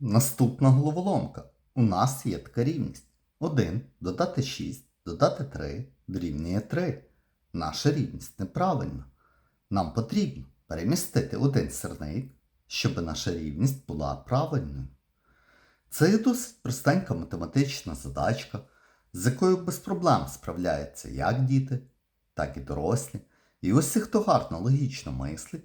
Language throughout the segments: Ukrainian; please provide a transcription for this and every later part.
Наступна головоломка. У нас є така рівність. 1 додати 6, додати 3 дорівнює 3. Наша рівність неправильна. Нам потрібно перемістити один сирник, щоб наша рівність була правильною. Це досить простенька математична задачка, з якою без проблем справляються як діти, так і дорослі. І усі, хто гарно логічно мислить,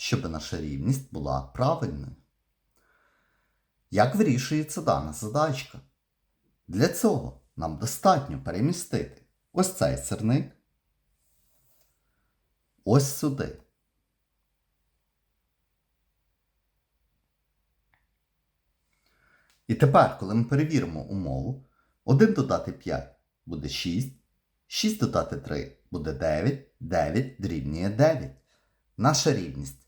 щоб наша рівність була правильною. Як вирішується дана задачка? Для цього нам достатньо перемістити ось цей сирник ось сюди. І тепер, коли ми перевіримо умову, 1 додати 5 буде 6, 6 додати 3 буде 9, 9 дорівнює 9. Наша рівність